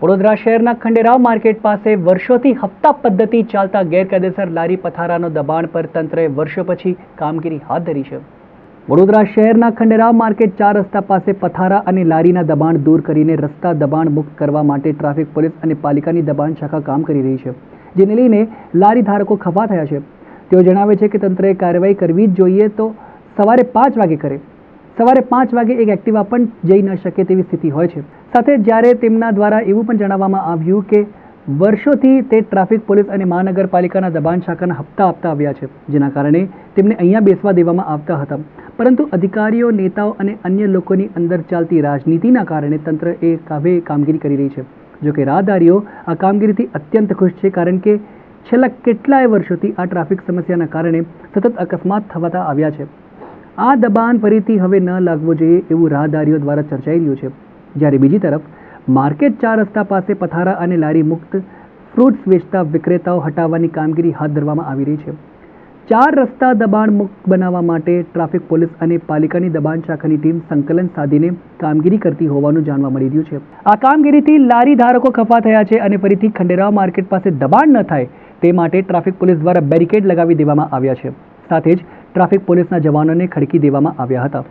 વડોદરા શહેરના ખંડેરાવ માર્કેટ પાસે વર્ષોથી હપ્તા પદ્ધતિ ચાલતા ગેરકાયદેસર લારી પથારાનો દબાણ પર તંત્રએ વર્ષો પછી કામગીરી હાથ ધરી છે. વડોદરા શહેરના ખંડેરાવ માર્કેટ ચાર રસ્તા પાસે પથારા અને લારીના દબાણ દૂર કરીને રસ્તા દબાણ મુક્ત કરવા માટે ટ્રાફિક પોલીસ અને પાલિકાની દબાણ શાખા કામ કરી રહી છે, જેને લઈને લારી ધારકો ખફા થયા છે. તેઓ જણાવે છે કે તંત્રએ કાર્યવાહી કરવી જ જોઈએ તો સવારે પાંચ વાગે કરે. સવારે પાંચ વાગે એક એક્ટિવા પણ જઈ ન શકે તેવી સ્થિતિ હોય છે. સાથે જ્યારે તેમના દ્વારા એવું પણ જણાવવામાં આવ્યું કે વર્ષોથી તે ટ્રાફિક પોલીસ અને મહાનગરપાલિકાના દબાણ શાખાના હપ્તા આપતા આવ્યા છે, જેના કારણે તેમને અહીંયા બેસવા દેવામાં આવતા હતા. પરંતુ અધિકારીઓ, નેતાઓ અને અન્ય લોકોની અંદર ચાલતી રાજનીતિના કારણે તંત્ર એ કાવે કામગીરી કરી રહી છે. જોકે રાહદારીઓ આ કામગીરીથી અત્યંત ખુશ છે, કારણ કે છેલ્લા કેટલાય વર્ષોથી આ ટ્રાફિક સમસ્યાના કારણે સતત અકસ્માત થવાતા આવ્યા છે. આ દબાણ ફરીથી હવે ન લાગવું જોઈએ એવું રાહદારીઓ દ્વારા ચર્ચાઈ રહ્યું છે. જ્યારે બીજી તરફ, માર્કેટ ચાર રસ્તા પાસે પથારા અને લારી મુક્ત ફ્રૂટ્સ વેચતા વિક્રેતાઓ હટાવવાની કામગીરી હાથ ધરવામાં આવી રહી છે. ચાર રસ્તા દબાણ મુક્ત બનાવવા માટે ટ્રાફિક પોલીસ અને પાલિકાની દબાણ શાખાની ટીમ સંકલન સાધીને કામગીરી કરતી હોવાનું જાણવા મળી રહ્યું છે. આ કામગીરીથી લારી ધારકો ખફા થયા છે અને ફરીથી ખંડેરાવ માર્કેટ પાસે દબાણ ન થાય તે માટે ટ્રાફિક પોલીસ દ્વારા બેરિકેડ લગાવી દેવામાં આવ્યા છે. સાથે જ ટ્રાફિક પોલીસના જવાનોને ખડકી દેવામાં આવ્યા હતા.